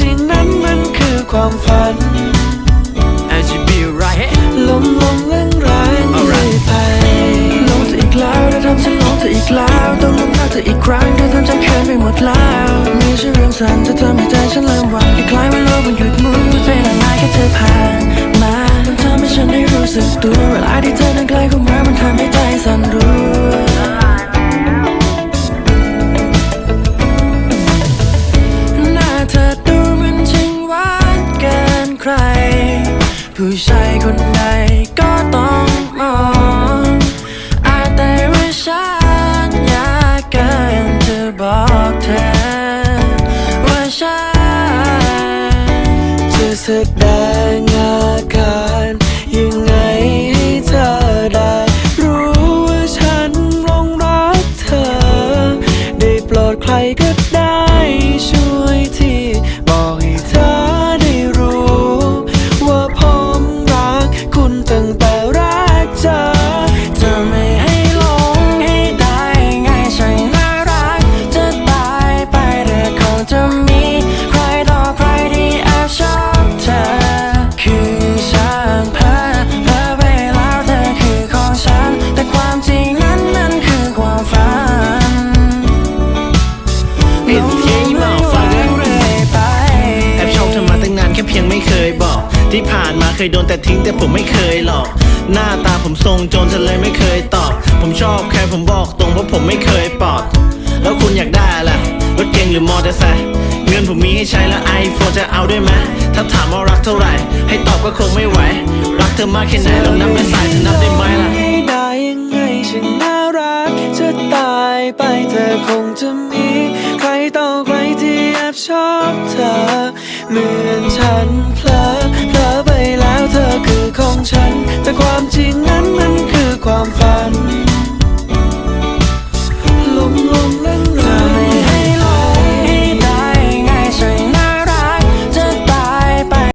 ริงๆนั้นมันคือความฝัน And she be right here ลมลมแรงแรงเรื่อยไปลงเธออีกแล้วเธอทำฉันลงเธออีกแล้วต้องลงรักเธออีกครั้งเธอทำฉันเขินไปหมดแล้วมีชื่อเรื่องสั้นจะทำให้ใจฉันเริ่มหวั่นคล้ายๆว่าโลกมันหยุดหมุนใจละลายแค่เธอผ่านมามันทำให้ฉันได้รู้สึกตัวเวลาที่เธอเดินใกล้ ผู้ชายคนใดก็ต้องมองอาจแต่ว่าฉันอยากเกินจะบอกเธอ ว่าฉันจะแสดงอาการยังไงให้เธอได้ รู้ว่าฉันหลงรักเธอ ได้โปรดใครก็ ที่ผ่านมาเคยโดนแต่ทิ้งแต่ผมไม่เคยหลอกหน้าตาผมทรงโจรเธอเลยไม่เคยตอบ ผมชอบใครผมบอกตรงเพราะผมไม่เคยปอด แล้วคุณอยากได้อะไรรถเก๋งหรือมอเตอร์ไซค์เงินผมมีให้ใช้แล้วไอโฟนจะเอาด้วยไหมถ้าถามว่ารักเท่าไหร่ ให้ตอบก็คงไม่ไหว รักเธอมากแค่ไหนลองนับเป็นสายเธอนับได้ไหมล่ะให้ได้ยังไงฉันน่ารักจะตายไปเธอคงจะมี ใครต่อใครที่แอบชอบเธอเหมือนฉันเพลอ